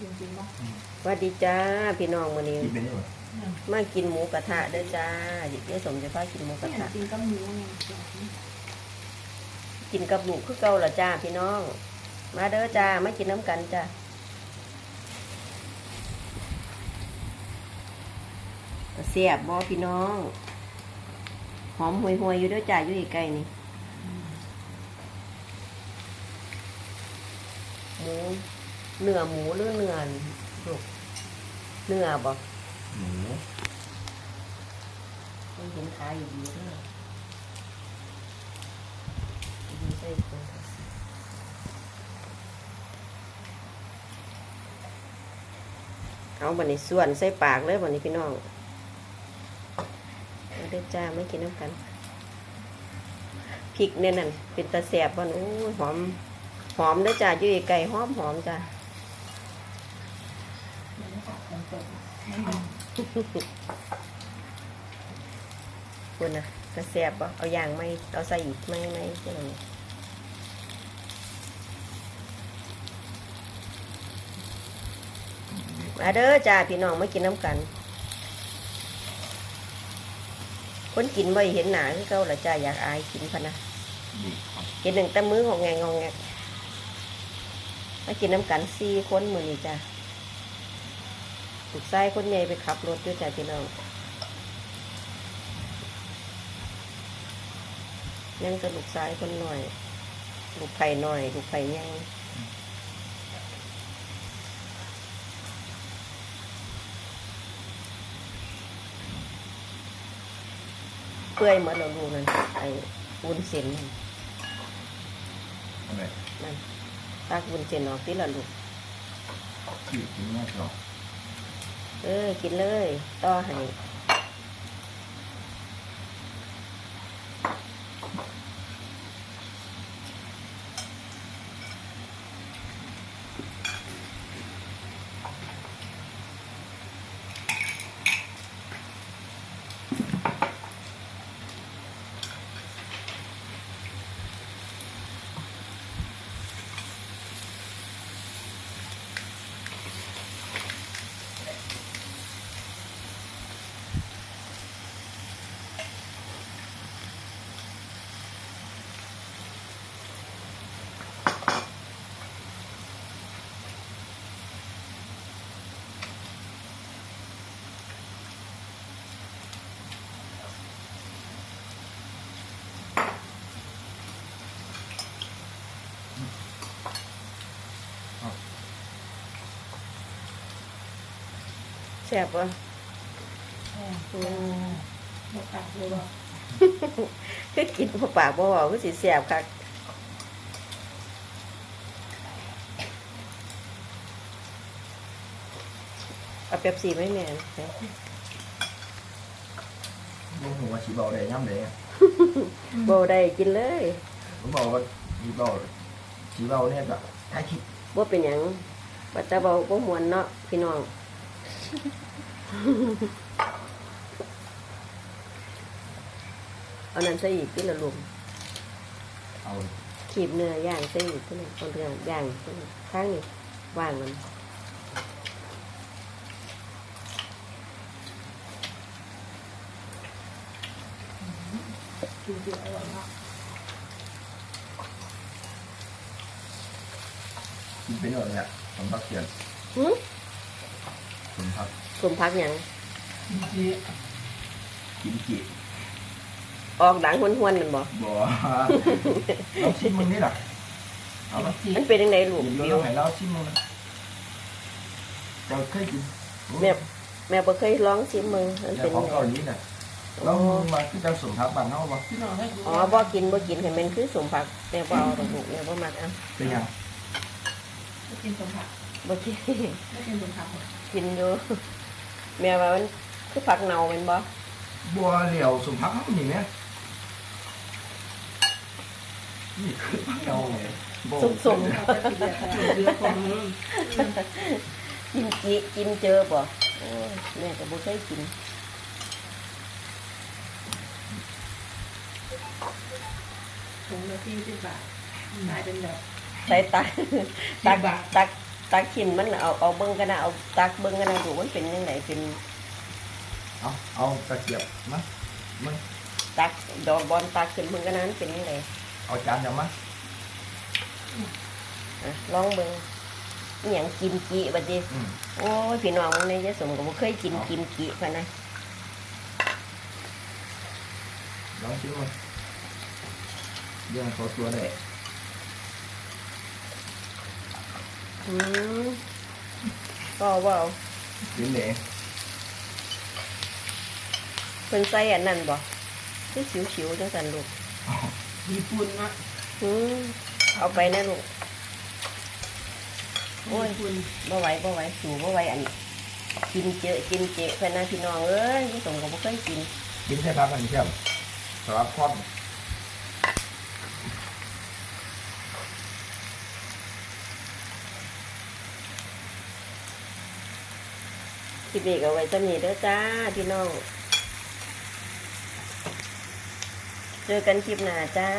จริงๆเนาะสวัสดีจ้าพี่น้องมื้อนี้กินเป็นยังไงมากินหมูกระทะเด้อจ้าเดี๋ยวสมจะพากินหมูกระไม่ทะจริงก็หมูไงกินกับลูกคือเก่าละจ้าพี่น้อง มาเด้อจ้ามากินน้ำกันจ้าเสียบบ่พี่น้อง หอมห่วยๆอยู่เด้อจ้าอยู่อีกไกลนี่หมู เนื้อหมูหรือเนื้อลูกเนื้อบ่หมูไม่เห็นขายอยู่ดีเลยดีใส่ถุงเอาบันนี้ส่วนใส่ปากเลยบันนี้พี่น้องเอาเด้อจ้าไม่กินน้ำกันพริกเนี่ยนั่นเป็นตะแสบบันโอ้ยหอม หอมเด้อจ้าอยู่ไก่หอมหอมจ้า คุณนะกระแสบบ่เอาอย่างไม่เอาใส่อีกไม่ไม่ใช่ไหมมาเด้อจ้าพี่น้องมากินน้ำกัน คนกินบ่เห็นหนาคือเขาละจ้าอยากอายกินพะนะดีครับกินหนึ่งแต่มื้อของแงงงแงกมากินน้ำกันสี่คนมือนี้จ้ะ ลูกชายคนใหญ่ไปขับรถด้วยจ้ะพี่น้องยังจะลูกชายคนหน่อย ลูกไผ่หน่อย ลูกไผ่ยังเปื่อยหมดแล้วลูกนั่นไอ้วุ้นเส้นนั่นอะไรนั่นตักวุ้นเส้นออกทีละลูกชื่อกินง่ายหรอ เออ กินเลย ต่อให้ แซ่บวะหมดปากเลยว่าคือกินพอปากบ่เว้าคือสิแซ่บคักเอาเป๊ปซี่ไหมแม่นไปลูกหัวชีเบาได้ย่ำเลยบ่ได้กินเลยผมบอกว่าชีเบาชีเบาเนี่ยแบบถ้าคิดบ่เป็นหยังปัจจาเบาบ่ม่วนเนาะพี่น้อง เอานั้นใส่อีกทีละลุมเอาขีบเนื้อย่างใส่อีกทีนึงเอาเนื้อย่างข้างนี้วางมันจริงๆอร่อยมากกินเป็นอะไรเนี่ยผมพักเขียนหึผ มพักสมพักหยังกินจีออกดังหวนๆนั่นบ่บัวเราชิมมึงนี่หรอเอาละมันเป็นยังไงลูกเดี๋ยวให้เราชิมมึงนะเราเคยกินแม่แม่บ่เคยลองชิมมึงมันแต่เป็นขอยังงไงเกาหลีน่ะเรามาที่จังสมทับบ้านเฮาบ่พี่น้องให้ดูอ๋อบ่กินบ่กินให้มันคือสมผักแม่บ่เอาดอกลูกแม่บ่มักเอาเป็นยังไม่กินสมผัก บ่กินไม่กินสมผักหมดกินอยู่แม่ว่ามันคือผักเน่าแม่นบ่บัวเหลียวสมทับเขาอย่างเนี้ยนี่คือพักเกาไงสมเอาไปกินแบบเรือของมึงๆกินจิกินเจอบ่โอ้ยแม่ก็บ่เคยกินถุงละสี่สิบบาทขายเป็นแบบใส่ตักตักสิบบาทตัก ตักขินมันเอาเอาเบิ้งกันนะเอาตักเบิ้งกันนะดูมันเป็นยังไงเป็นเอาเอาตะเกียบมามึงตักดอกบอลตักขึ้นเบิ้งกันนะมันเป็นยังไงเอาจานเดี๋ยวมาอะลองเบิ้งอหย่างกิมจิบัดนี้อืมโอ้ยพี่น้องมึงในยายสมก็บ่เคยกินกิมจิพะนะลองชิมมาเรื่องเขาตัวได้ อืมก็ว่ากินเด้เพิ่นใส่อันนั้นบ่คือสิวๆจังซั่นลูกญี่ปุ่นนะอืมเอาไปนะลูก โอ้ยญี่ปุ่นบ่ไหวบ่ไหวสูบ่ไหวอันนี้กินเจอะกินเจอะพะนะพี่น้องเอ้ยยายสมก็บ่เคยกิน กินใช่ปลากันเชื่อมสำหรับครอบ คลิปนี้ก็ไว้จะมีเด้อจ้าพี่น้อง เจอกันคลิปหน้าจ้า